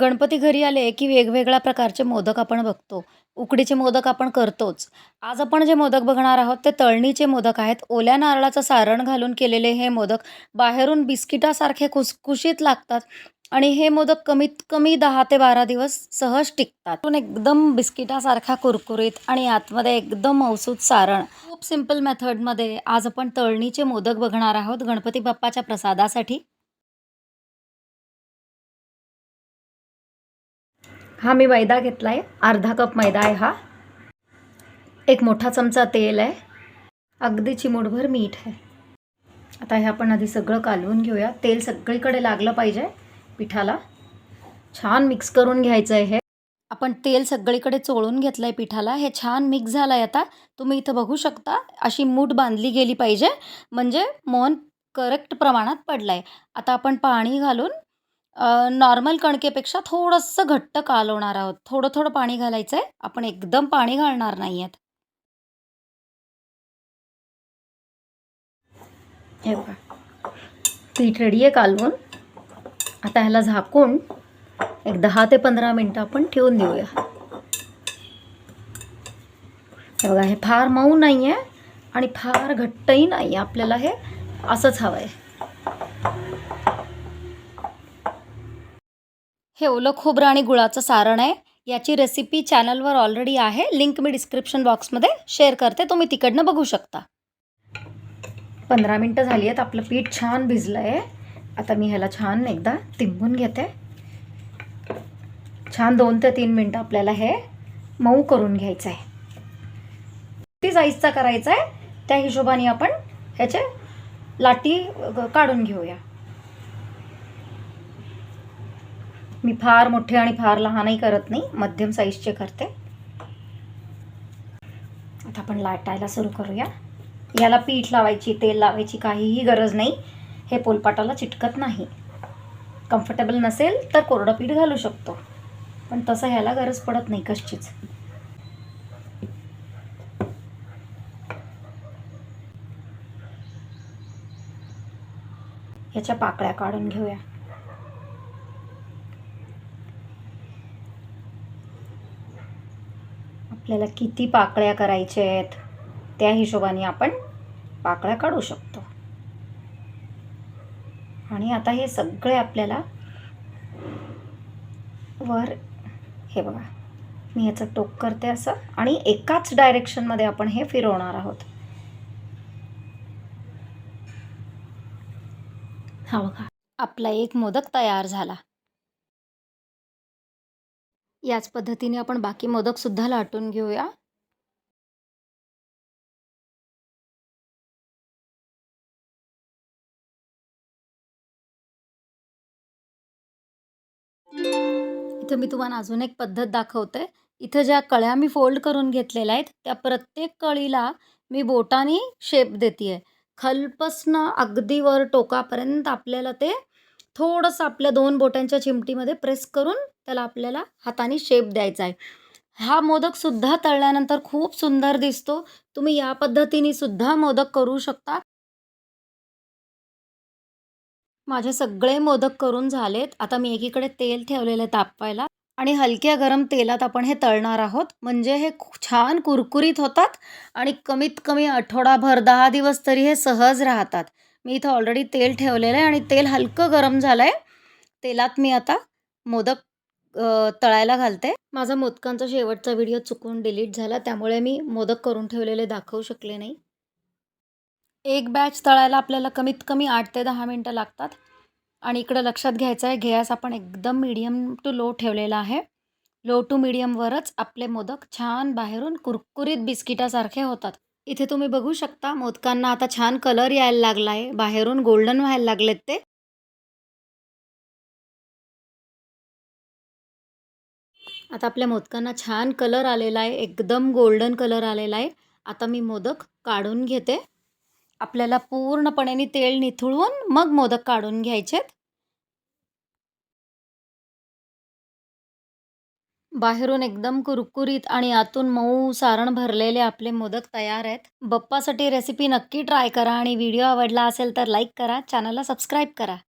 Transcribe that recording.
गणपती घरी आले की वेगवेगळ्या प्रकारचे मोदक आपण बघतो. उकडीचे मोदक आपण करतोच. आज आपण जे मोदक बघणार आहोत ते तळणीचे मोदक आहेत. ओल्या नारळाचं सारण घालून केलेले हे मोदक बाहेरून बिस्किटासारखे खुसखुशीत लागतात आणि हे मोदक कमीत कमी दहा ते बारा दिवस सहज टिकतात. पण एकदम बिस्किटासारखा कुरकुरीत आणि आतमध्ये एकदम मौसूद सारण. खूप सिंपल मेथडमध्ये आज आपण तळणीचे मोदक बघणार आहोत गणपती बाप्पाच्या प्रसादासाठी. हा मी मैदा घेतला आहे अर्धा कप मैदा आहे हा. एक मोठा चमचा तेल आहे. अगदी चिमूटभर मीठ आहे. आता हे आपण आधी सगळं कालवून घेऊया. तेल सगळीकडे लागलं पाहिजे पिठाला. छान मिक्स करून घ्यायचं आहे हे. आपण तेल सगळीकडे चोळून घेतलं आहे पिठाला. हे छान मिक्स झालं आहे आता. तुम्ही इथं बघू शकता अशी मूठ बांधली गेली पाहिजे. म्हणजे मोहन करेक्ट प्रमाणात पडलं आहे आता आपण पाणी घालून नॉर्मल कणकेपेक्षा थोडंसं घट्ट कालवणार आहोत. थोडं थोडं पाणी घालायचं आहे आपण एकदम पाणी घालणार नाही आहेत हे बघा. पीठ रेडी आहे कालवून. आता ह्याला झाकून एक दहा ते पंधरा मिनटं आपण ठेवून देऊया. हे बघा हे फार मऊ नाही आहे आणि फार घट्टही नाही आहे आपल्याला हे असंच हवं आहे हे ओलं खोबरं आणि गुळाचं सारण आहे. याची रेसिपी चॅनलवर ऑलरेडी आहे. लिंक मी डिस्क्रिप्शन बॉक्समध्ये शेअर करते. तुम्ही तिकडनं बघू शकता. पंधरा मिनटं झाली आहेत. आपलं पीठ छान भिजलं आहे आता मी ह्याला छान एकदा तिंबून घेते. छान दोन ते तीन मिनटं आपल्याला हे मऊ करून घ्यायचं आहे. किती साईजचा करायचा आहे? त्या हिशोबाने आपण ह्याचे लाटी काढून घेऊया. मी फार मोठे आणि फार लहानही करत नाही मध्यम साईजचे करते. आता आपण लाटायला सुरू करूया. याला पीठ लावायची तेल लावायची काहीही गरज नाही. हे पोलपाटाला चिटकत नाही. कम्फर्टेबल नसेल तर कोरडं पीठ घालू शकतो. पण तसं ह्याला गरज पडत नाही कशीच याच्या पाकळ्या काढून घेऊया. आपल्याला किती पाकळ्या करायच्या आहेत त्या हिशोबाने आपण पाकळ्या काढू शकतो. आणि आता हे सगळे आपल्याला वर हे बघा मी ह्याचं टोक करते असं आणि एकाच डायरेक्शनमध्ये आपण हे फिरवणार आहोत. हा बघा आपला एक मोदक तयार झाला. याच पद्धतीने आपण बाकी मोदक सुद्धा लाटून घेऊया. इथं मी तुम्हाला अजून एक पद्धत दाखवते. इथं ज्या कळ्या मी फोल्ड करून घेतलेल्या आहेत त्या प्रत्येक कळीला मी बोटाने शेप देते खलपसनं अगदी वर टोकापर्यंत आपल्याला ते थोडंसं आपल्या दोन बोटांच्या चिमटीमध्ये प्रेस करून त्याला आपल्याला हाताने शेप द्यायचा आहे. हा मोदकसुद्धा तळल्यानंतर खूप सुंदर दिसतो. तुम्ही या पद्धतीने सुद्धा मोदक करू शकता. माझे सगळे मोदक करून झालेत. आता मी एकीकडे तेल ठेवलेलं तापवायला आणि हलक्या गरम तेलात आपण हे तळणार आहोत. म्हणजे हे छान कुरकुरीत होतात आणि कमीत कमी आठवडाभर दहा दिवस तरी हे सहज राहतात. मी इथं ऑलरेडी तेल ठेवलेलं आहे आणि तेल हलकं गरम झालं आहे तेलात मी आता मोदक तळायला घालते. माझा मोदकांचा शेवटचा व्हिडिओ चुकून डिलीट झाला त्यामुळे मी मोदक करून ठेवलेले दाखवू शकले नाही. एक बॅच तळायला आपल्याला कमीत कमी आठ ते दहा मिनटं लागतात. आणि इकडं लक्षात घ्यायचं आहे गॅस आपण एकदम मीडियम टू लो ठेवलेला आहे. लो टू मीडियमवरच आपले मोदक छान बाहेरून कुरकुरीत बिस्किटासारखे होतात. इथे तुम्ही बघू शकता मोदकांना आता छान कलर यायला लागला आहे बाहेरून गोल्डन व्हायला लागलेत ते. आता आपल्या मोदकांना छान कलर आलेला आहे एकदम गोल्डन कलर आलेला आहे. आता मी मोदक काढून घेते. आपल्याला पूर्णपणे तेल निथळून मग मोदक काढून घ्यायचेत. बाहेरून एकदम कुरकुरीत आणि आतून मऊ सारण भरलेले आपले मोदक तयार आहेत. बप्पासाठी रेसिपी नक्की ट्राय करा आणि व्हिडिओ आवडला असेल तर लाईक करा चॅनलला सबस्क्राईब करा.